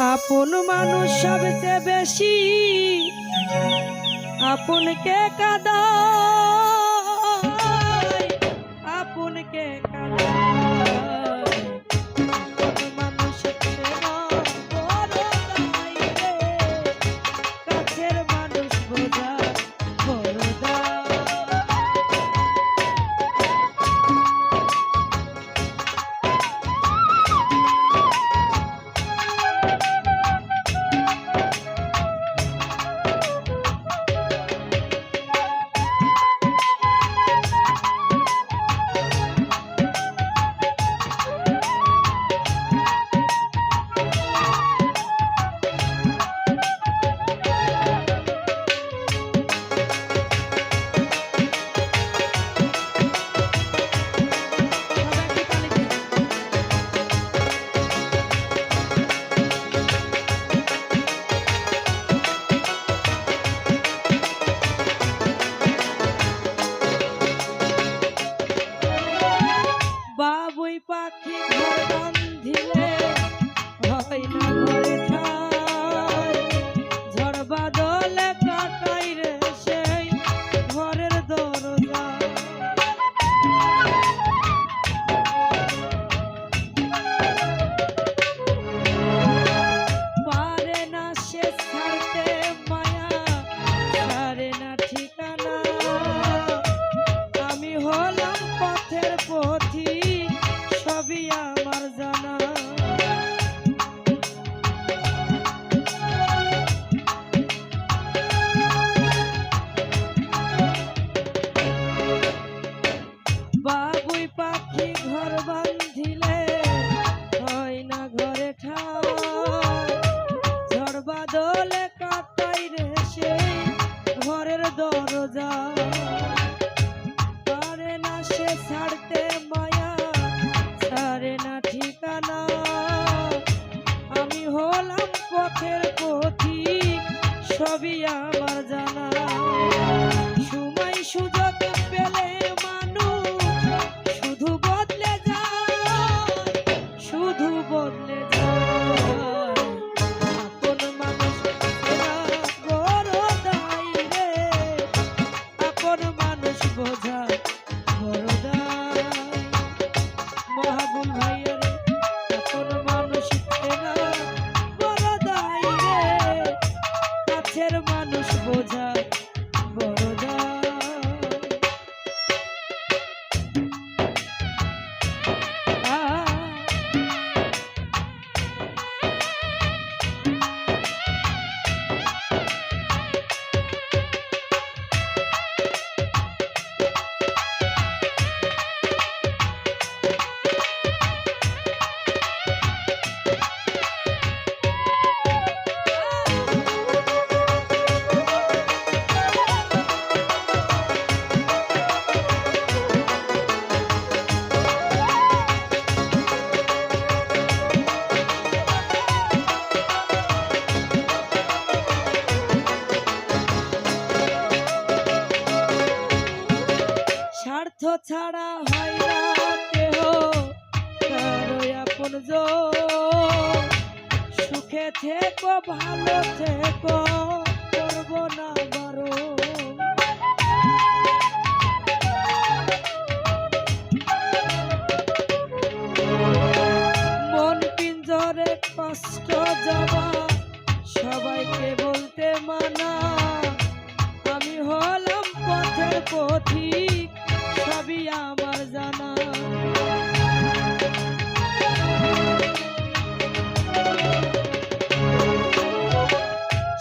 আপন মানুষ সবচেয়ে বেশি। আপনকে কাদা আপনকে কাদা শেষ বোঝা বড়দা মহা ছাড়া হয় না কেহ। আপন সুখে থেকো, ভালো থেকো, করব না বারো। মন পিঞ্জরে কষ্ট যাওয়া সবাইকে বলতে মানা, আমি হলাম পথে পথি। আমার জানা।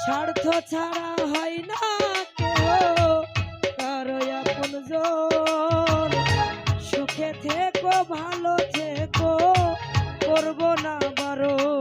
স্বার্থ ছাড়া হয় না কারও আপন সুখে থেকো, ভালো থেকো, করব না বারো।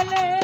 ছেলে